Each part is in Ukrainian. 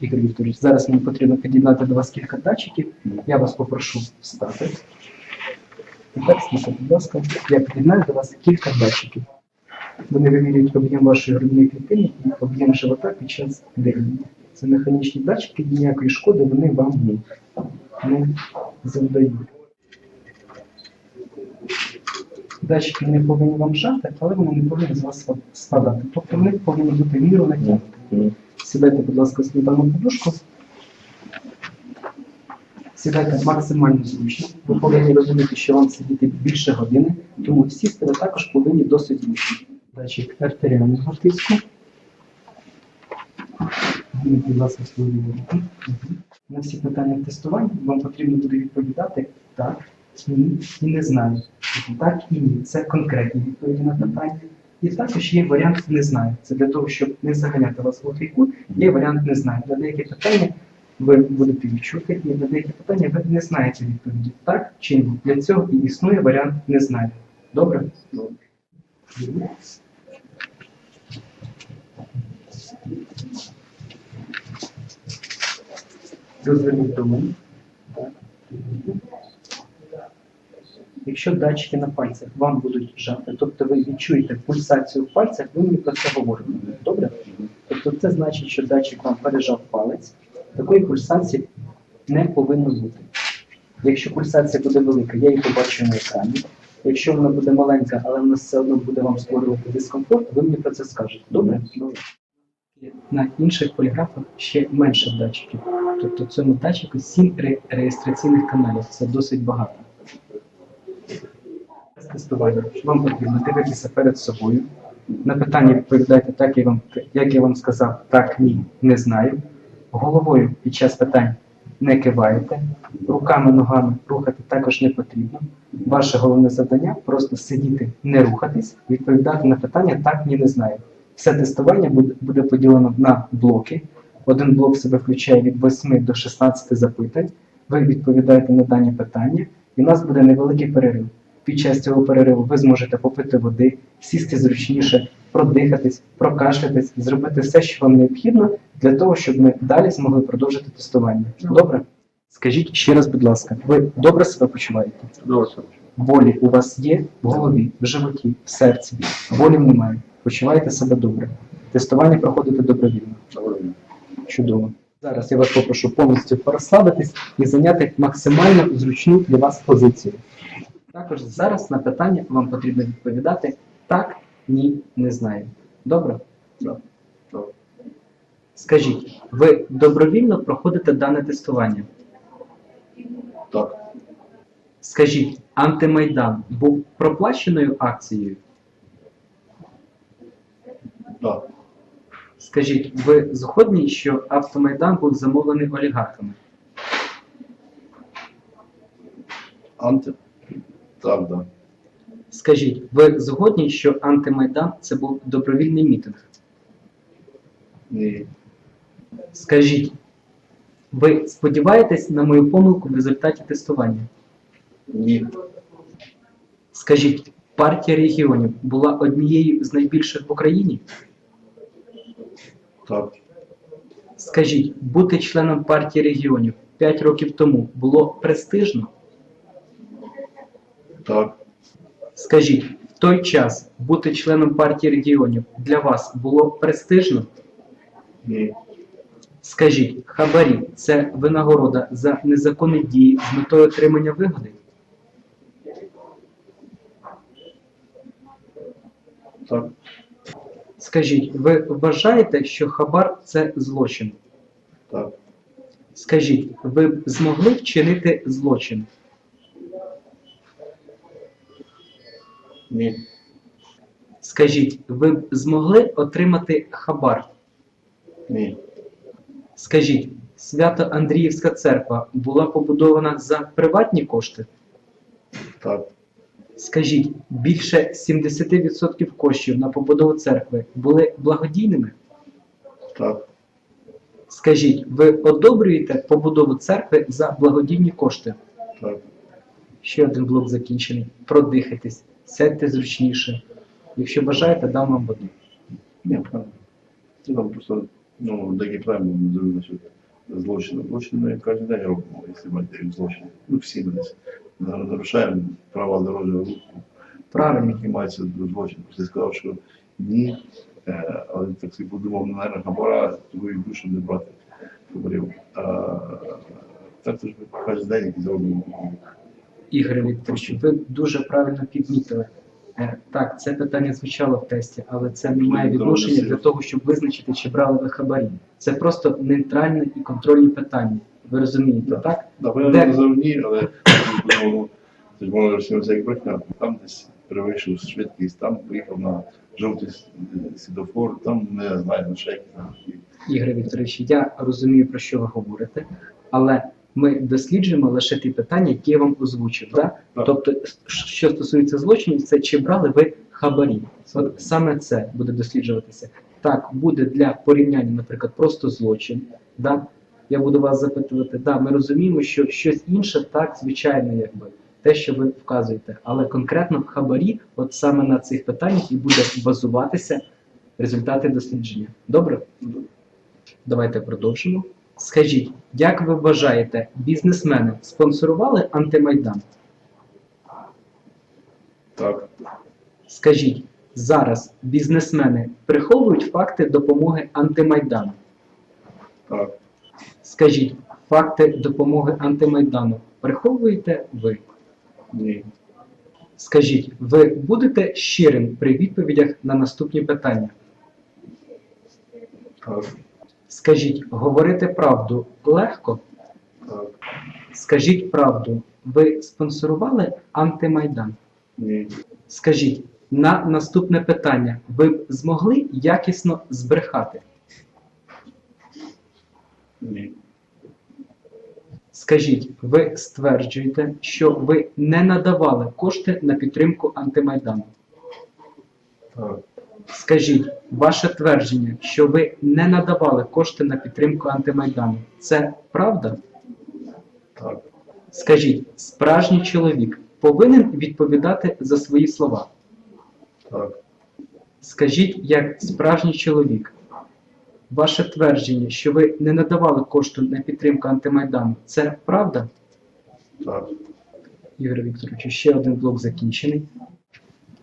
Ігор Вікторович, зараз мені потрібно під'єднати до вас кілька датчиків. Я вас попрошу встати. Тепер слухайте, будь ласка, я під'єднаю до вас кілька датчиків. Вони вимірюють об'єм вашої грудної клітини і об'єм живота під час дихання. Це механічні датчики, ніякої шкоди вони вам не завдають. Датчики не повинні вам жати, але вони не повинні з вас спадати. Тобто вони повинні бути міру натягнути. Сідайте, будь ласка, на дану подушку. Сідайте максимально зручно. Ви повинні розуміти, що вам сидіти більше години, тому сісти ви також повинні досить зручно. Датчик артеріального тиску. Будь ласка, свою руку. На всі питання тестування вам потрібно буде відповідати так, ні і не знаю. Так і ні. Це конкретні відповіді на питання. І також є варіант не знаю. Це для того, щоб не заганяти вас в глухий є варіант не знаю. На деякі питання ви будете відчути, і на деякі питання ви не знаєте відповіді. Так чи ні? Для цього і існує варіант не знаю. Добре? Добре. Розверніть до. Якщо датчики на пальцях вам будуть жати, тобто ви відчуєте пульсацію в пальцях, ви мені про це говорите. Добре? Тобто це значить, що датчик вам пережав палець, такої пульсації не повинно бути. Якщо пульсація буде велика, я її побачу на екрані. Якщо вона буде маленька, але вона все одно буде вам створювати дискомфорт, ви мені про це скажете. Добре? На інших поліграфах ще менше датчиків. Тобто в цьому датчику 7 ре- реєстраційних каналів. Це досить багато. Тестування. Вам потрібно дивитися перед собою. На питання відповідайте так, як я вам, як я вам сказав, так, ні, не знаю. Головою під час питань не киваєте, руками, ногами рухати також не потрібно. Ваше головне завдання просто сидіти, не рухатись, відповідати на питання так, ні, не знаю. Все тестування буде поділено на блоки. Один блок себе включає від 8 до 16 запитань. Ви відповідаєте на дані питання, і у нас буде невеликий перерив. Під час цього перериву ви зможете попити води, сісти зручніше, продихатись, прокашлятись, зробити все, що вам необхідно, для того, щоб ми далі змогли продовжити тестування. Добре? Скажіть ще раз, будь ласка, ви добре себе почуваєте? Добре. Болі у вас є в голові, в животі, в серці. Болів немає. Почуваєте себе добре. Тестування проходите добровільно. Добре. Чудово. Зараз я вас попрошу повністю розслабитись і зайняти максимально зручну для вас позицію. Також зараз на питання вам потрібно відповідати так, ні, не знаю. Добре? Добре. Добре. Скажіть, ви добровільно проходите дане тестування? Так. Скажіть, антимайдан був проплаченою акцією? Так. Скажіть, ви згодні, що автомайдан був замовлений олігархами? Анти. Так, да. Скажіть, ви згодні, що антимайдан це був добровільний мітинг? Ні. Скажіть, ви сподіваєтесь на мою помилку в результаті тестування? Ні. Скажіть, партія регіонів була однією з найбільших в Україні? Так. Скажіть, бути членом партії регіонів 5 років тому було престижно? Так. Скажіть, в той час бути членом партії регіонів для вас було престижно? Ні. Скажіть, хабарі це винагорода за незаконні дії з метою отримання вигоди? Так. Скажіть, ви вважаєте, що хабар це злочин? Так. Скажіть, ви б змогли вчинити злочин? Ні. Скажіть, ви б змогли отримати хабар? Ні. Скажіть, Свято Андріївська церква була побудована за приватні кошти? Так. Скажіть, більше 70% коштів на побудову церкви були благодійними? Так. Скажіть, ви одобрюєте побудову церкви за благодійні кошти? Так. Ще один блок закінчений. Продихайтесь, сядьте зручніше. Якщо бажаєте, дам вам воду. Ні, правильно. Це там просто Ну, такі правильно назову насчет злочину. Злочин ми кожен день робимо, якщо матеріал злочин. Ну, всі ми десь нарушаємо права дорожнього руху. Правильно. Які маються злочин. Просто сказав, що ні, е, але так собі подумав, ну, наверное, хабара, твою душу не брати. Говорив. А, так то ж ми кожен день якісь робимо. Ігор ви дуже правильно підмітили. Е, Так, це питання звучало в тесті, але це не має відношення для того, щоб визначити, чи брали ви хабарі. Це просто нейтральне і контрольні питання. Ви розумієте, Так. так? Напевно, Де? не завжди, але це як брехня. Там десь перевищив швидкість, там поїхав на жовтий с- світлофор, там не знаю, на там. Ігор Вікторович, я розумію, про що ви говорите, але ми досліджуємо лише ті питання, які я вам озвучив. Да? Так. Тобто, що стосується злочинів, це чи брали ви хабарі. От саме це буде досліджуватися. Так, буде для порівняння, наприклад, просто злочин. Да? Я буду вас запитувати, да, ми розуміємо, що щось інше, так, звичайно, якби те, що ви вказуєте. Але конкретно хабарі, от саме на цих питаннях і буде базуватися результати дослідження. Добре? Давайте продовжимо. Скажіть, як ви вважаєте, бізнесмени спонсорували антимайдан? Так, Скажіть, зараз бізнесмени приховують факти допомоги антимайдану? так, Скажіть, факти допомоги антимайдану приховуєте ви? ні, Скажіть, ви будете щирим при відповідях на наступні питання? так, Скажіть, говорити правду легко? Скажіть правду, ви спонсорували антимайдан? ні, Скажіть, на наступне питання ви б змогли якісно збрехати? ні, Скажіть, ви стверджуєте, що ви не надавали кошти на підтримку антимайдану? так, Скажіть, ваше твердження, що ви не надавали кошти на підтримку антимайдану, це правда? так, Скажіть, справжній чоловік повинен відповідати за свої слова. так, Скажіть, як справжній чоловік, ваше твердження, що ви не надавали кошту на підтримку антимайдану, це правда? так, Ігор Вікторович, ще один блок закінчений.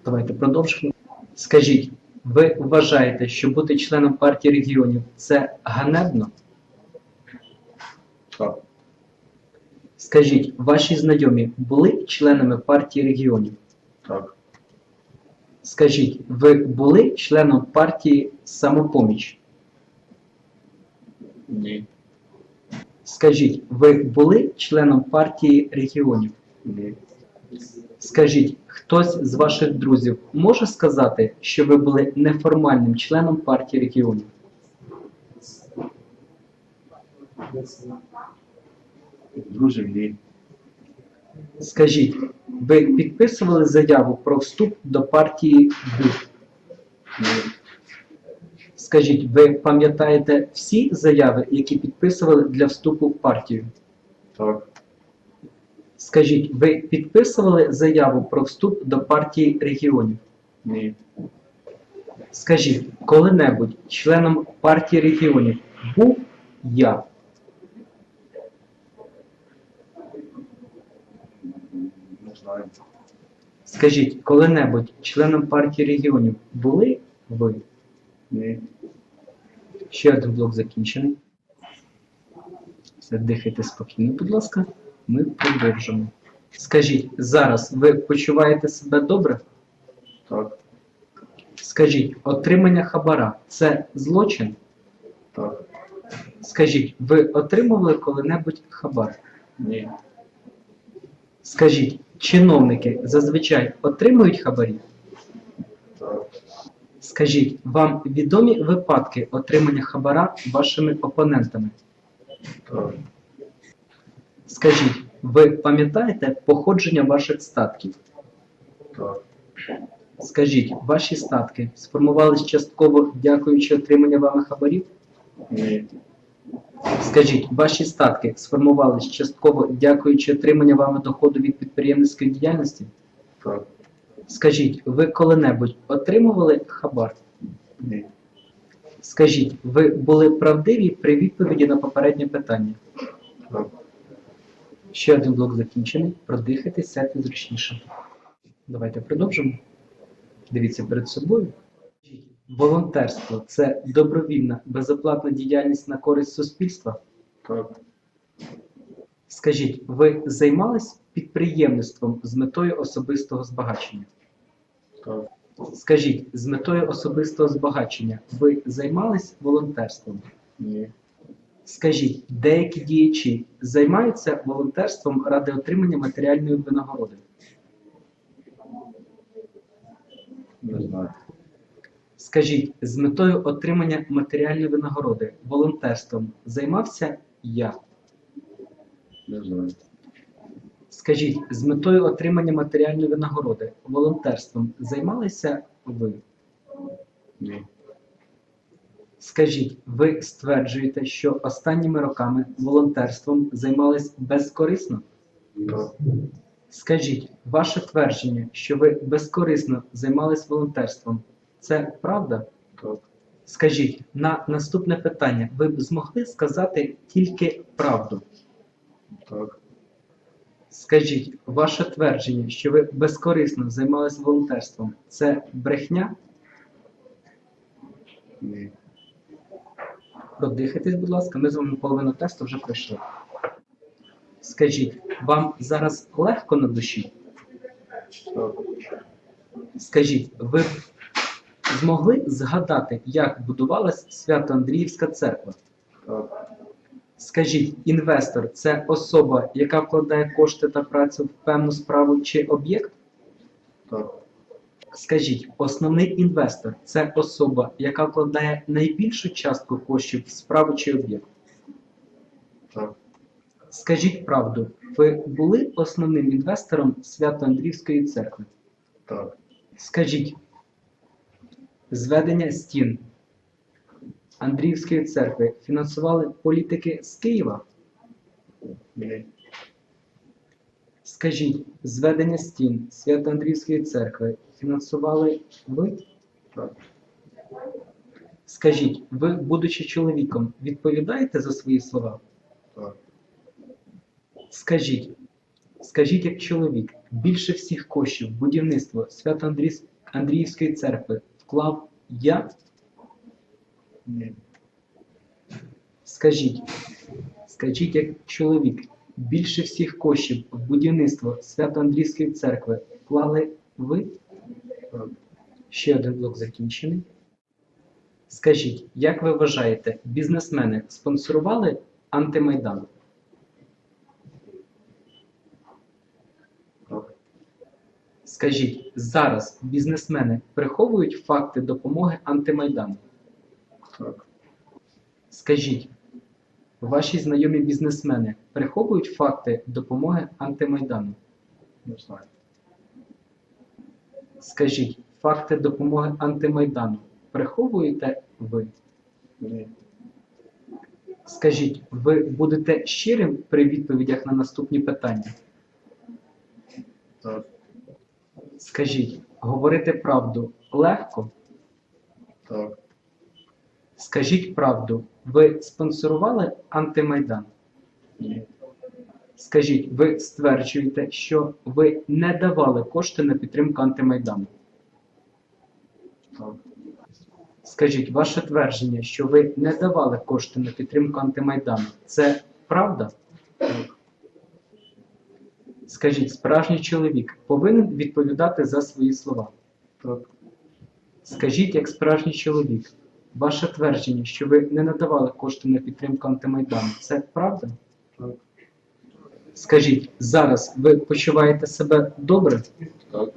Давайте продовжимо. Скажіть, ви вважаєте, що бути членом партії регіонів це ганебно? так, Скажіть, ваші знайомі були членами партії регіонів? так, Скажіть, ви були членом партії самопоміч? ні, Скажіть, ви були членом партії регіонів? ні, Скажіть, хтось з ваших друзів може сказати, що ви були неформальним членом партії регіонів? друзів, ні, Скажіть, ви підписували заяву про вступ до партії БУ? ні, Скажіть, ви пам'ятаєте всі заяви, які підписували для вступу в партію? так, Скажіть, ви підписували заяву про вступ до партії регіонів? ні, Скажіть, коли-небудь членом партії регіонів був я? не знаю, Скажіть, коли-небудь членом партії регіонів були ви? ні, Ще один блок закінчений. Все, дихайте спокійно, будь ласка. Ми продовжимо. Скажіть, зараз ви почуваєте себе добре? так, Скажіть, отримання хабара це злочин? так, Скажіть, ви отримували коли-небудь хабар? ні, Скажіть, чиновники зазвичай отримують хабарі? так, Скажіть, вам відомі випадки отримання хабара вашими опонентами? так, Скажіть, ви пам'ятаєте походження ваших статків? так, Скажіть, ваші статки сформувались частково дякуючи отримання вами хабарів? ні, Скажіть, ваші статки сформувались частково дякуючи отримання вами доходу від підприємницької діяльності? так, Скажіть, ви коли-небудь отримували хабар? ні, Скажіть, ви були правдиві при відповіді на попереднє питання? Так. Ще один блок закінчений. Продихайте, сядьте зручніше. Давайте продовжимо. Дивіться перед собою. Волонтерство це добровільна, безоплатна діяльність на користь суспільства. Так. Скажіть, ви займались підприємництвом з метою особистого збагачення? Так. Скажіть, з метою особистого збагачення ви займались волонтерством? Ні. Скажіть, деякі діячі займаються волонтерством ради отримання матеріальної винагороди? Не знаю. Скажіть, з метою отримання матеріальної винагороди волонтерством займався я? Не знаю. Скажіть, з метою отримання матеріальної винагороди волонтерством займалися ви? Ні. Скажіть, ви стверджуєте, що останніми роками волонтерством займались безкорисно? Скажіть, ваше твердження, що ви безкорисно займались волонтерством, це правда? Скажіть, на наступне питання ви б змогли сказати тільки правду? Так. Скажіть, ваше твердження, що ви безкорисно займались волонтерством, це брехня? Ні. Продихайтесь, будь ласка, ми з вами половину тесту вже пройшли. Скажіть, вам зараз легко на душі? Скажіть, ви змогли згадати, як будувалась Свято-Андріївська церква? Скажіть, інвестор це особа, яка вкладає кошти та працю в певну справу чи об'єкт? Так. Скажіть, основний інвестор це особа, яка вкладає найбільшу частку коштів в справу чи об'єкт? Так. Скажіть правду, ви були основним інвестором Свято-Андріївської церкви? Так. Скажіть, зведення стін Андріївської церкви фінансували політики з Києва? Ні. Скажіть, зведення стін Свято-Андріївської церкви фінансували ви? Так. Скажіть, ви, будучи чоловіком, відповідаєте за свої слова? Так. Скажіть, скажіть як чоловік, більше всіх коштів будівництво Свято-Андріївської церкви вклав я? Ні. Скажіть, скажіть як чоловік, більше всіх коштів в будівництво Свято-Андрійської церкви вклали ви? Ще один блок закінчений. Скажіть, як ви вважаєте, бізнесмени спонсорували антимайдан? Скажіть, зараз бізнесмени приховують факти допомоги антимайдану? Так. Скажіть, ваші знайомі бізнесмени приховують факти допомоги антимайдану? Не знаю. Скажіть, факти допомоги антимайдану приховуєте ви? Ні. Скажіть, ви будете щирим при відповідях на наступні питання? Так. Скажіть, говорити правду легко? Так. Скажіть правду, ви спонсорували антимайдан? Ні. Скажіть, ви стверджуєте, що ви не давали кошти на підтримку антимайдану? Скажіть, ваше твердження, що ви не давали кошти на підтримку антимайдану, це правда? Скажіть, справжній чоловік повинен відповідати за свої слова. Скажіть, як справжній чоловік, ваше твердження, що ви не надавали кошти на підтримку антимайдану, це правда? Так. Скажіть, зараз ви почуваєте себе добре? Так.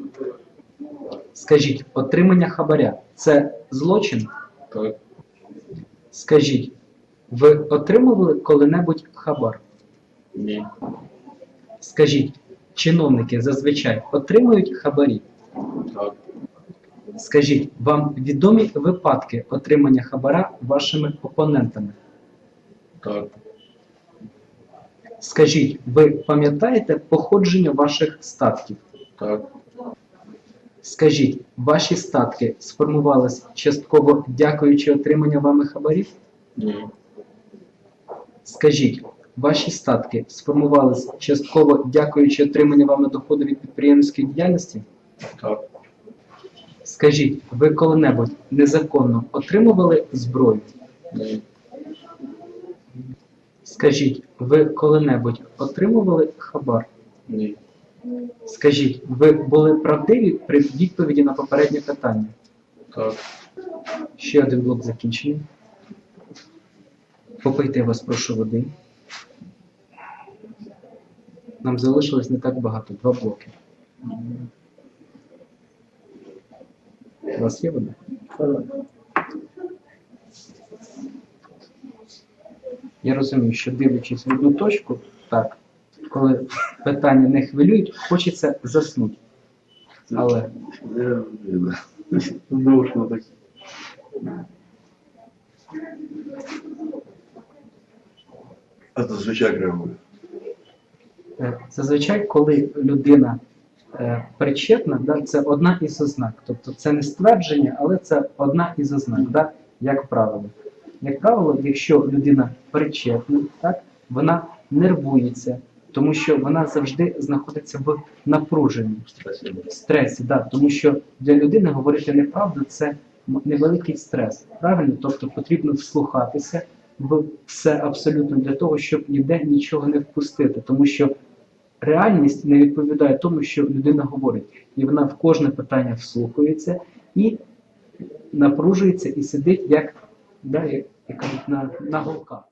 Скажіть, отримання хабаря це злочин? Так. Скажіть, ви отримували коли-небудь хабар? Ні. Скажіть, чиновники зазвичай отримують хабарі? Так. Скажіть, вам відомі випадки отримання хабара вашими опонентами? Так. Скажіть, ви пам'ятаєте походження ваших статків? Так. Скажіть, ваші статки сформувались частково дякуючи отримання вами хабарів? Ні. Скажіть, ваші статки сформувались частково дякуючи отримання вами доходу від підприємницької діяльності? Так. Скажіть, ви коли-небудь незаконно отримували зброю? Ні. Скажіть, ви коли-небудь отримували хабар? Ні. Скажіть, ви були правдиві при відповіді на попереднє питання? Так. Ще один блок закінчений. Попийте я вас, прошу води. Нам залишилось не так багато, два блоки. У вас є вода? Я розумію, що дивлячись в одну точку, так, коли питання не хвилюють, хочеться заснути. Але так. А то звичайно реагує. Е, Зазвичай, коли людина е, причетна, да, це одна із ознак. Тобто це не ствердження, але це одна із ознак, да, як правило. Як правило, якщо людина причетна, так, вона нервується, тому що вона завжди знаходиться в напруженні, в стресі. Да, тому що для людини говорити неправду це невеликий стрес. Правильно? Тобто потрібно вслухатися в все абсолютно для того, щоб ніде нічого не впустити, тому що реальність не відповідає тому, що людина говорить, і вона в кожне питання вслухається і напружується і сидить як, да, як, як на, на голках.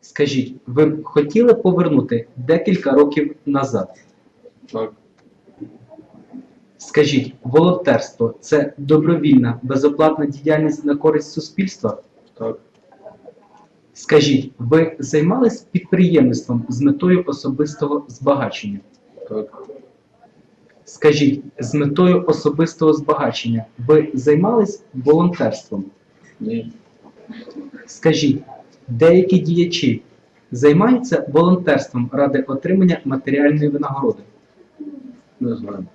Скажіть, ви б хотіли повернути декілька років назад? Так. Скажіть, волонтерство це добровільна, безоплатна діяльність на користь суспільства? Так. Скажіть, ви займались підприємництвом з метою особистого збагачення? Так. Скажіть, з метою особистого збагачення ви займались волонтерством? Ні. Скажіть, деякі діячі займаються волонтерством ради отримання матеріальної винагороди? Не знаю.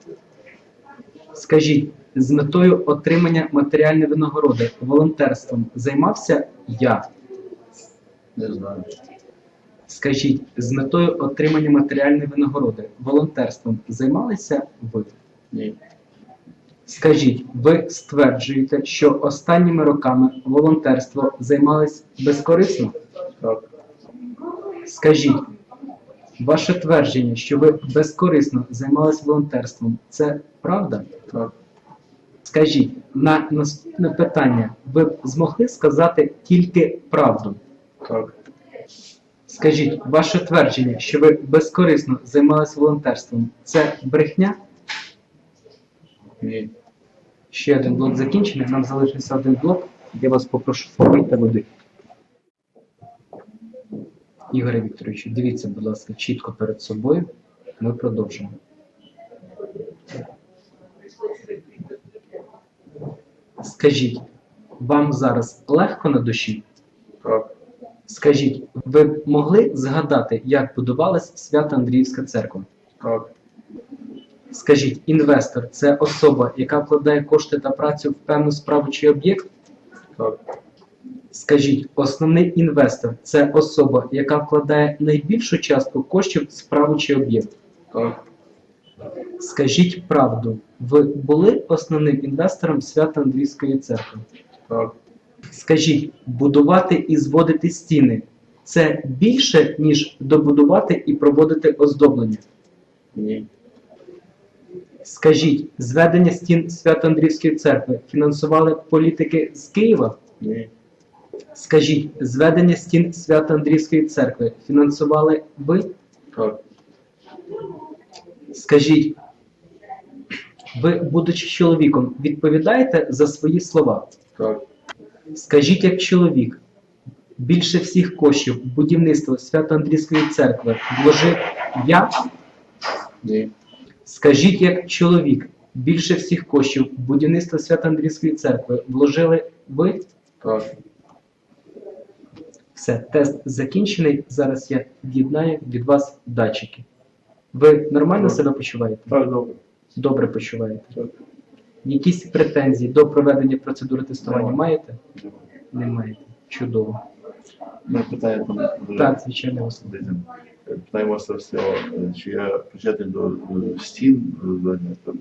Скажіть, з метою отримання матеріальної винагороди волонтерством займався я? Не знаю. Скажіть, з метою отримання матеріальної винагороди волонтерством займалися ви? Ні. Скажіть, ви стверджуєте, що останніми роками волонтерство займалось безкорисно? Так. Скажіть, ваше твердження, що ви безкорисно займались волонтерством, це правда? Так. Скажіть, на наступне питання ви б змогли сказати тільки правду? Так. Скажіть, ваше твердження, що ви безкорисно займалися волонтерством, це брехня? Ні. Ще один блок закінчений, нам залишився один блок. Я вас попрошу попийте води. Ігоре Вікторовичу, дивіться, будь ласка, чітко перед собою. Ми продовжимо. Скажіть, вам зараз легко на душі? Так. Скажіть, ви б могли згадати, як будувалась Свята Андріївська церква? Так. Скажіть, інвестор це особа, яка вкладає кошти та працю в певну справу чи об'єкт? Так. Скажіть, основний інвестор це особа, яка вкладає найбільшу частку коштів в справу чи об'єкт. Так. Скажіть правду, ви були основним інвестором Свято-Андрійської церкви? Так. Скажіть, будувати і зводити стіни це більше, ніж добудувати і проводити оздоблення? Ні. Скажіть, зведення стін Свято-Андрійської церкви фінансували політики з Києва? Ні. Скажіть, зведення стін Свято-Андрійської церкви фінансували ви? Так. Скажіть, ви, будучи чоловіком, відповідаєте за свої слова? Так. Скажіть, як чоловік, більше всіх коштів в будівництво Свято-Андрійської церкви вложив я? Ні. Скажіть, як чоловік, більше всіх коштів в будівництво Свято-Андрійської церкви вложили ви? Так. Все, тест закінчений. Зараз я від'єднаю від вас датчики. Ви нормально себе почуваєте? Так, добре. Добре почуваєте. Так. Якісь претензії до проведення процедури тестування Немає. маєте? Не маєте. Чудово. Там дуже Так, звичайно, вас. Дивіться, е, Питаємо вас з цього, е, чи я причетний до стін. Там,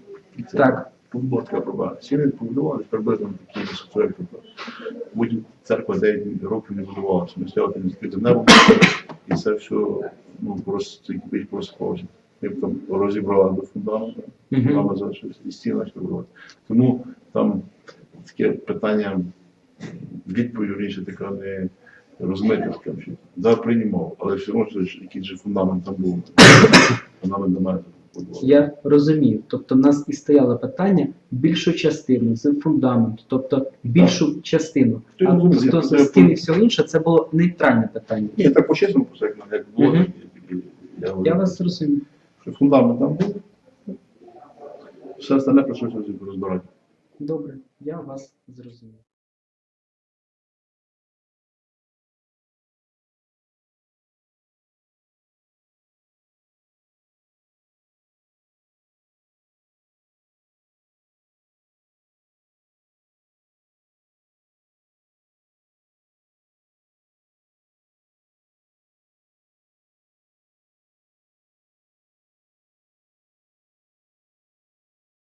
це Так. Тут була така проблема. Стіни побудували приблизно такі висоти, як тут. Церква 9 років не будувалася. Ми стояли там відкрите небо, і це все ну, просто більш просипалося. Ми там розібрали до фундаменту, фундамент залишився, і стіни почали будувати. Тому там таке питання, відповідь раніше така не розмита, скажімо, да, приймав, але все одно якийсь же фундамент там був. Фундамент мене. Я розумію. Тобто, в нас і стояло питання більшу частину з фундаменту, тобто більшу частину. Ти А хто це- з стін і все інше, це було нейтральне питання. Ні, так по-чесному, як, було, і- я говорю, Я вас зрозумів. що фундамент там був. Все остальне прийшлося розбирати. Добре, я вас зрозумів.